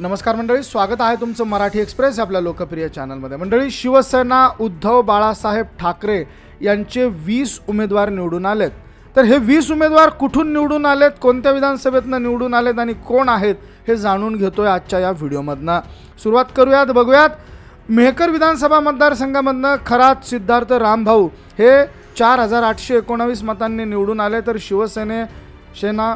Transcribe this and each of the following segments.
नमस्कार मंडळी स्वागत आहे तुमचं मराठी एक्सप्रेस आपल्या लोकप्रिय चॅनलमध्ये. मंडळी शिवसेना उद्धव बाळासाहेब ठाकरे यांचे वीस उमेदवार निवडून आलेत. तर हे वीस उमेदवार कुठून निवडून आलेत कोणत्या विधानसभेतनं निवडून आलेत आणि कोण आहेत हे जाणून घेतोय आजच्या या व्हिडिओमधनं. सुरुवात करूयात बघूयात. मेहकर विधानसभा मतदारसंघामधनं खरात सिद्धार्थ रामभाऊ हे चार हजार आठशे एकोणावीस मतांनी निवडून आले. तर शिवसेने सेना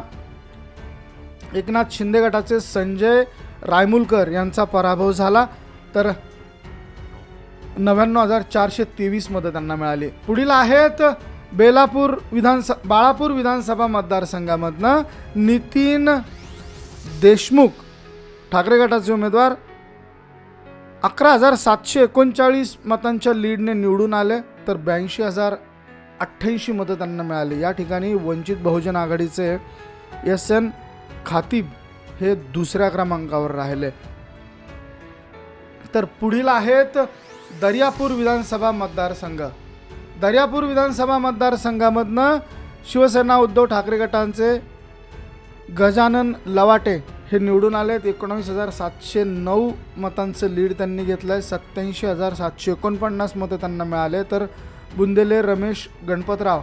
एकनाथ शिंदे गटाचे संजय रायमुलकर यांचा पराभव झाला तर नव्याण्णव हजार चारशे तेवीस मतं त्यांना मिळाली. पुढील आहेत बेलापूर विधानस बाळापूर विधानसभा मतदारसंघामधनं नितीन देशमुख ठाकरे गटाचे उमेदवार अकरा हजार सातशे एकोणचाळीस मतांच्या लीडने निवडून आले तर ब्याऐंशी हजार अठ्ठ्याऐंशी मतं त्यांना मिळाली. या ठिकाणी वंचित बहुजन आघाडीचे एस एन खातीब हे दुसऱ्या क्रमांकावर राहिले. तर पुढील आहेत दर्यापूर विधानसभा मतदारसंघ. दर्यापूर विधानसभा मतदारसंघामधनं शिवसेना उद्धव ठाकरे गटांचे गजानन लवाटे हे निवडून आलेत. एकोणावीस हजार सातशे नऊ मतांचं लीड त्यांनी घेतलं आहे सत्याऐंशी हजार सातशे एकोणपन्नास मतं त्यांना मिळाले. तर बुंदेले रमेश गणपतराव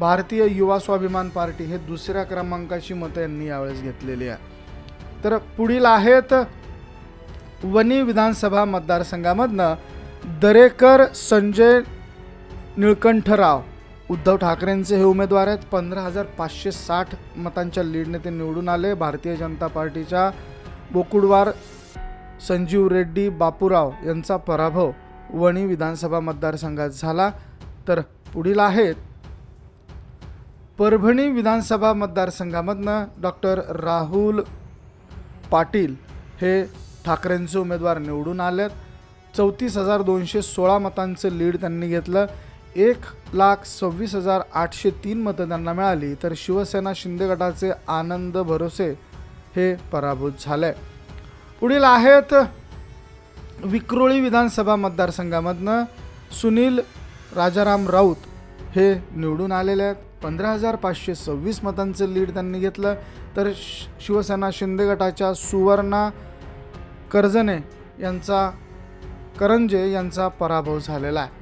भारतीय युवा स्वाभिमान पार्टी हे दुसऱ्या क्रमांकाची मतं यांनी यावेळेस घेतलेली आहे. तर पुढील आहेत वनी विधानसभा मतदारसंघामधनं दरेकर संजय निळकंठराव उद्धव ठाकरेंचे हे उमेदवार आहेत. पंधरा हजार पाचशे साठ मतांच्या लीडने ते निवडून आले. भारतीय जनता पार्टीच्या बोकुडवार संजीव रेड्डी बापूराव यांचा पराभव वणी विधानसभा मतदारसंघात झाला. तर पुढील आहेत परभणी विधानसभा मतदारसंघामधनं डॉक्टर राहुल पाटील हे ठाकरेंचे उमेदवार निवडून आलेत. चौतीस हजार दोनशे सोळा मतांचं लीड त्यांनी घेतलं. एक लाख सव्वीस हजार आठशे तीन मतं त्यांना मिळाली. तर शिवसेना शिंदे गटाचे आनंद भरोसे हे पराभूत झाले. पुढील आहेत विक्रोळी विधानसभा मतदारसंघामधनं सुनील राजाराम राऊत हे निवडून आलेले आहेत. पंधरा हजार पाचशे सव्वीस मतांचं लीड त्यांनी घेतलं. तर शिवसेना शिंदे गटाच्या सुवर्णा कर्जने यांचा करंजे यांचा पराभव झालेला आहे.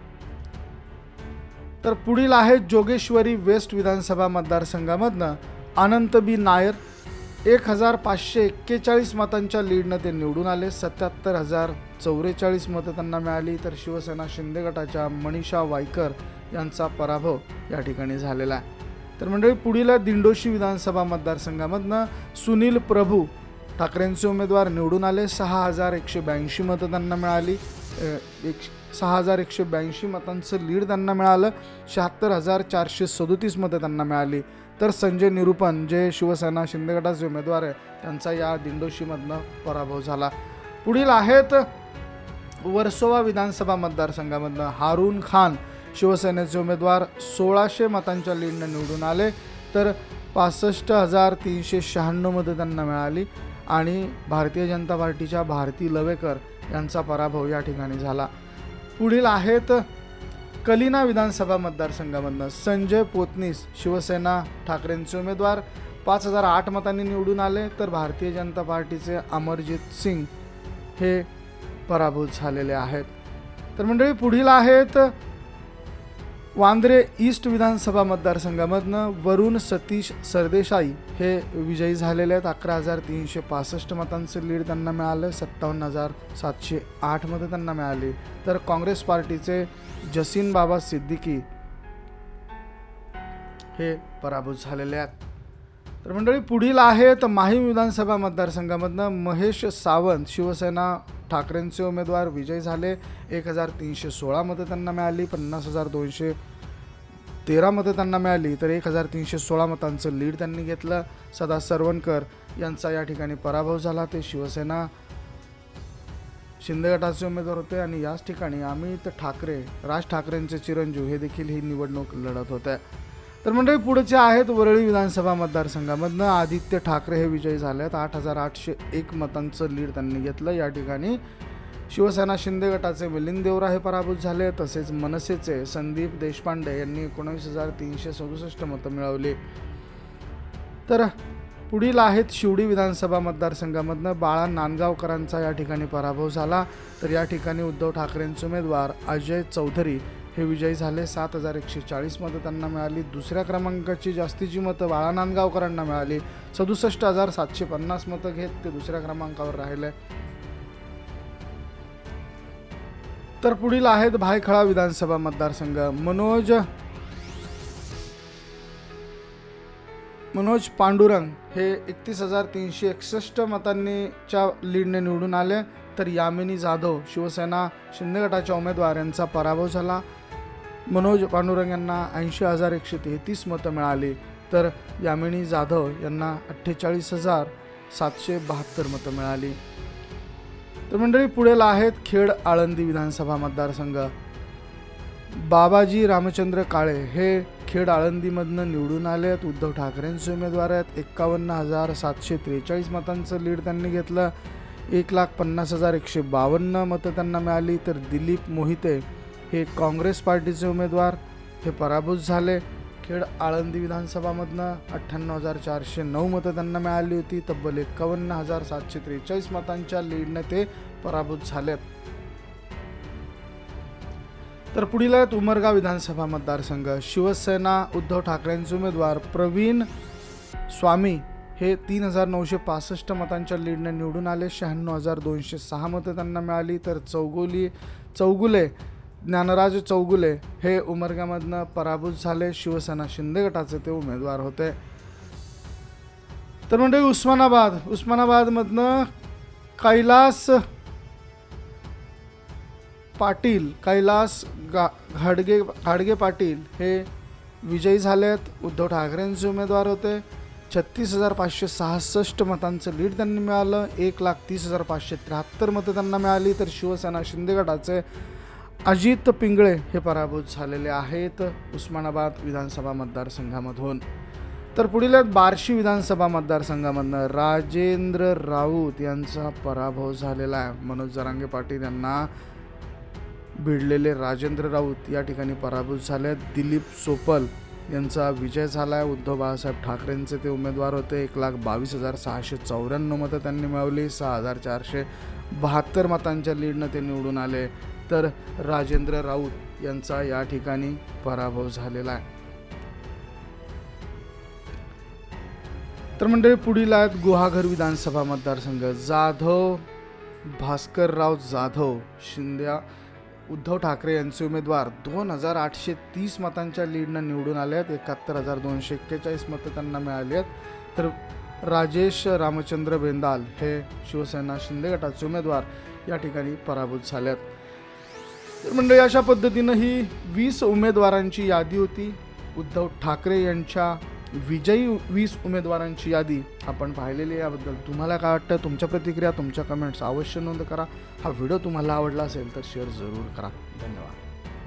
तर पुढील आहे जोगेश्वरी वेस्ट विधानसभा मतदारसंघामधनं अनंत बी नायर. एक हजार पाचशे एक्केचाळीस मतांच्या लीडनं ते निवडून आले. सत्याहत्तर हजार चौवेचाळीस मतं त्यांना मिळाली. तर शिवसेना शिंदे गटाच्या मनीषा वायकर यांचा पराभव या ठिकाणी झालेला आहे. तर मंडळी पुढील दिंडोशी विधानसभा मतदारसंघामधनं सुनील प्रभू ठाकरेंचे उमेदवार निवडून आले. सहा हजार एकशे ब्याऐंशी मतं त्यांना मिळाली. एक सहा हजार एकशे ब्याऐंशी मतांचं लीड त्यांना मिळालं. शहात्तर हजार चारशे सदोतीस मतं त्यांना मिळाली. तर संजय निरुपन जे शिवसेना शिंदे गटाचे उमेदवार आहे त्यांचा या दिंडोशीमधनं पराभव झाला. पुढील आहेत वर्सोवा विधानसभा मतदारसंघामधनं हारून खान. शिवसेनेचे उमेदवार सोळाशे मतांच्या लीडनं निवडून आले तर पासष्ट हजार तीनशे शहाण्णव मतं त्यांना मिळाली आणि भारतीय जनता पार्टीच्या भारती लवेकर यांचा पराभव या ठिकाणी झाला. पुढील आहेत कलिना विधानसभा मतदारसंघामधनं संजय पोतनीस शिवसेना ठाकरेंचे उमेदवार पाच हजार आठ मतांनी निवडून आले तर भारतीय जनता पार्टीचे अमरजित सिंग हे पराभूत झालेले आहेत. तर मंडळी पुढील आहेत वांद्रे ईस्ट विधानसभा मतदारसंघामधनं वरुण सतीश सरदेसाई हे विजयी झालेले आहेत. अकरा हजार तीनशे पासष्ट मतांचं लीड त्यांना मिळालं. सत्तावन्न हजार सातशे आठ मतं त्यांना मिळाली. तर काँग्रेस पार्टीचे जसीन बाबा सिद्दीकी हे पराभूत झालेले आहेत. तर मंडळी पुढील आहेत माहीम विधानसभा मतदारसंघामधनं महेश सावंत शिवसेना ठाकरेंचे उमेदवार विजय झाले. एक हजार तीनशे सोळा मतं त्यांना मिळाली पन्नास हजार दोनशे तेरा मतं त्यांना मिळाली. तर एक हजार तीनशे सोळा मतांचं लीड त्यांनी घेतलं. सदा सरवणकर यांचा या ठिकाणी पराभव झाला. ते शिवसेना शिंदे गटाचे उमेदवार होते आणि याच ठिकाणी अमित ठाकरे राज ठाकरेंचे चिरंजीव हे देखील ही निवडणूक लढत होते. तर मंडळी पुढचे आहेत वरळी विधानसभा मतदारसंघामधनं आदित्य ठाकरे हे विजयी झाले आहेत आठ हजार आठशे एक मतांचं लीड त्यांनी घेतलं. या ठिकाणी शिवसेना शिंदे गटाचे मिलिंद देवरा हे पराभूत झाले. तसेच मनसेचे संदीप देशपांडे यांनी एकोणवीस हजार तीनशे सदुसष्ट मतं मिळवली. तर पुढील आहेत शिवडी विधानसभा मतदारसंघामधनं बाळा नांदगावकरांचा या ठिकाणी पराभव झाला. तर या ठिकाणी उद्धव ठाकरेंचे उमेदवार अजय चौधरी हे विजयी झाले. सात हजार एकशे चाळीस मतं त्यांना मिळाली. दुसऱ्या क्रमांकाची जास्तीची मतं बाळा नांदगावकरांना मिळाली. सदुसष्ट हजार सातशे पन्नास मतं घेत ते दुसऱ्या क्रमांकावर राहिले. तर पुढील आहेत भायखळा विधानसभा मतदारसंघ. मनोज मनोज पांडुरंग हे एकतीस हजार तीनशे एकसष्ट मतांनीच्या लीडने निवडून आले. तर यामिनी जाधव शिवसेना शिंदे गटाच्या उमेदवार यांचा पराभव झाला. मनोज पांडुरंग यांना ऐंशी हजार एकशे तेहतीस मतं मिळाली. तर यामिनी जाधव यांना अठ्ठेचाळीस हजार सातशे बहात्तर मतं मिळाली. तर मंडळी पुढेला आहेत खेड आळंदी विधानसभा मतदारसंघ. बाबाजी रामचंद्र काळे हे खेड आळंदीमधनं निवडून आले आहेत. उद्धव ठाकरेंचे उमेदवार आहेत. एक्कावन्न हजार सातशे त्रेचाळीस मतांचं लीड त्यांनी घेतलं. एक लाख पन्नास हजार एकशे बावन्न मतं त्यांना मिळाली. तर दिलीप मोहिते हे काँग्रेस पार्टीचे उमेदवार हे पराभूत झाले. खेड आळंदी विधानसभामधनं अठ्ठ्याण्णव हजार चारशे नऊ मतं त्यांना मिळाली होती. तब्बल एक्कावन्न हजार सातशे त्रेचाळीस मतांच्या लीडने ते पराभूत झालेत. तर पुढील आहेत उमरगा विधानसभा मतदारसंघ. शिवसेना उद्धव ठाकरेंचे उमेदवार प्रवीण स्वामी हे तीन हजार नऊशे पासष्ट मतांच्या लीडने निवडून आले. शहाण्णव हजार दोनशे सहा मतं त्यांना मिळाली. तर चौगुली चौगुले ज्ञानराज चौगुले हे उमरगामधनं पराभूत झाले. शिवसेना शिंदे गटाचे ते उमेदवार होते. तर म्हणजे उस्मानाबाद. उस्मानाबादमधनं कैलास पाटील कैलास गा घाडगे घाडगे पाटील हे विजयी झालेत. उद्धव ठाकरेंचे उमेदवार होते. छत्तीस हजार पाचशे सहासष्ट मतांचं लीड त्यांनी मिळालं. एक लाख तीस हजार पाचशे त्र्याहत्तर मतं त्यांना मिळाली. तर शिवसेना शिंदे गटाचे अजित पिंगळे हे पराभूत झालेले आहेत उस्मानाबाद विधानसभा मतदारसंघामधून. तर पुढील बार्शी विधानसभा मतदारसंघामधनं राजेंद्र राऊत यांचा पराभव झालेला आहे. मनोज जरांगे पाटील यांना भिडलेले राजेंद्र राऊत या ठिकाणी पराभूत झाले आहेत. दिलीप सोपल यांचा विजय झाला आहे. उद्धव बाळासाहेब ठाकरेंचे ते उमेदवार होते. एक लाख बावीस हजार सहाशे चौऱ्याण्णव मतं त्यांनी मिळवली. सहा हजार चारशे बहात्तर मतांच्या लीडनं ते निवडून आले. तर राजेंद्र राऊत यांचा या ठिकाणी पराभव झालेला आहे. तर मंडळी पुढील आहेत गुहागर विधानसभा मतदारसंघ. जाधव भास्करराव जाधव शिंद्या उद्धव ठाकरे यांचे उमेदवार. दोन हजार आठशे तीस मतांच्या लीडनं निवडून आले आहेत. एकाहत्तर हजार दोनशे एक्केचाळीस मतं त्यांना मिळाली आहेत. तर राजेश रामचंद्र बेंदाल हे शिवसेना शिंदे गटाचे उमेदवार या ठिकाणी पराभूत झाले आहेत. तर मंडळी अशा पद्धतीनं ही वीस उमेदवारांची यादी होती. उद्धव ठाकरे यांच्या विजयी वीस उमेदवारांची यादी आपण पाहिलेली याबद्दल तुम्हाला काय वाटतं? तुमच्या प्रतिक्रिया तुमच्या कमेंट्स अवश्य नोंद करा. हा व्हिडिओ तुम्हाला आवडला असेल तर शेअर जरूर करा. धन्यवाद.